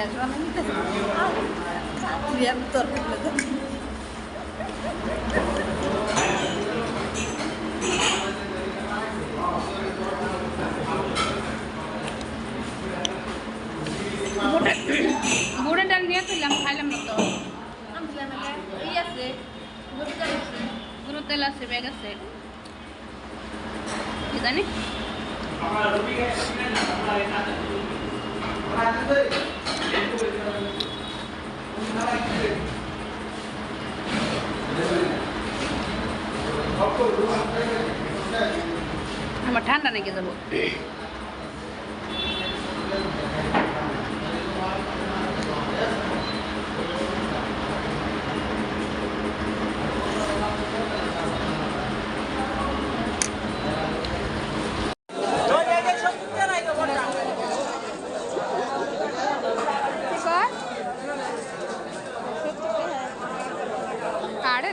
Gas বানাইতে তিয়াত্তর বুড়ে ডাল নিয়ে তুললাম খাইলাম না তো এই আছে গুরু তেল আছে ব্যাগ আছে কি জানি আমার ঠান্ডা নাকি যাব?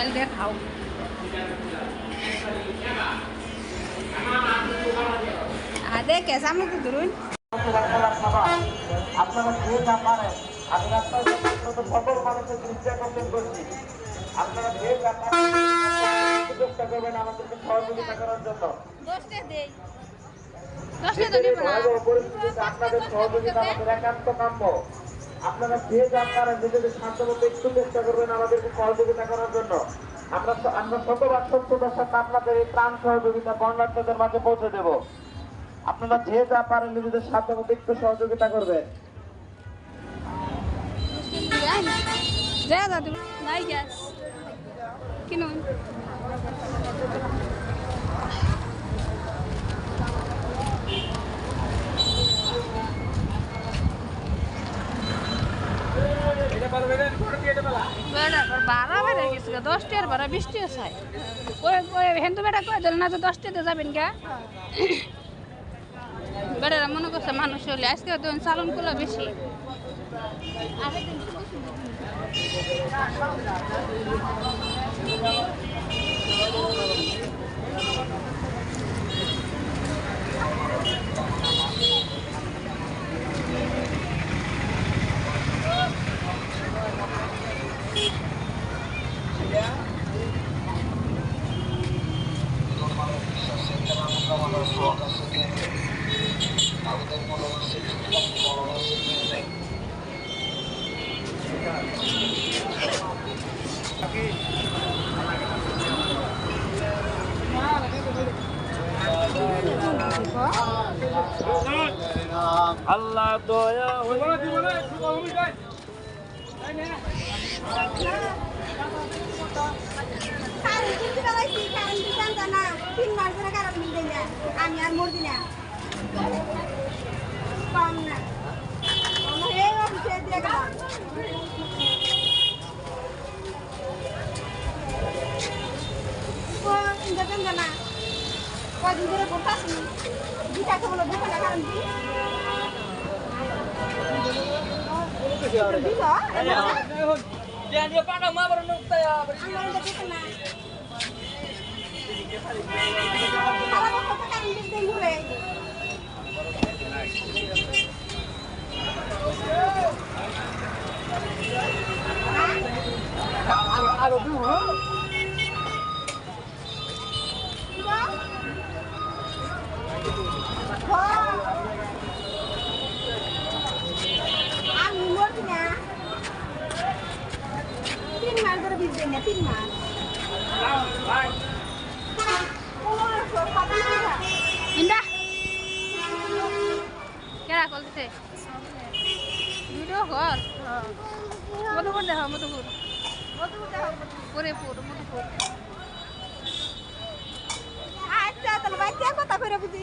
ডাল দিয়ে খাও আদে কেসা মুখ ধরুন আপনারা যে যা পারেন আমি অন্তত সকল মানুষের দৃষ্টি আকর্ষণ করছি আপনারা যে যা পারেন চেষ্টা করবেন আমাদেরকে সহযোগিতা করার জন্য না আপনাদের সহযোগিতা আমাদের একান্ত কাম্য আপনারা যে পারেন, নিজেদের সাধ্যমতো একটু চেষ্টা করবেন আমাদেরকে সহযোগিতা করার জন্য। আমরা আমরা শতবার সত্যতার সাথে আপনাদের এই প্রাণ সহযোগিতা বর্ণার্থীদের মাঝে পৌঁছে দেব। আপনারা যে যা পারেন, নিজেদের সাধ্যমতো একটু সহযোগিতা করবেন। গেছে দশটার বারা বৃষ্টি আছে ওই ওই হেন্দু বেটা কয়ে দিল না তো দশটাতে যাবেন গা। বেড়ারা মনে করছে মানুষ হলে আজকে তো চালনগুলো বেশি। আল্লাহ দয়া আমি আর মরবি না। কম না। আমার এই অফিসে কদিন ধরে করতেছি দুটা কেবল দোকানে কারণ কি? দিল আমার মাস ধরে বিজবে না তিন মাস ইন্দা। কেরা করতেছে ভিডিও কর মধুপুর দেখো মধুপুর। পুরেপুর মধুপুর। আচ্ছা তাহলে বাচ্চা কথা করে বুঝি।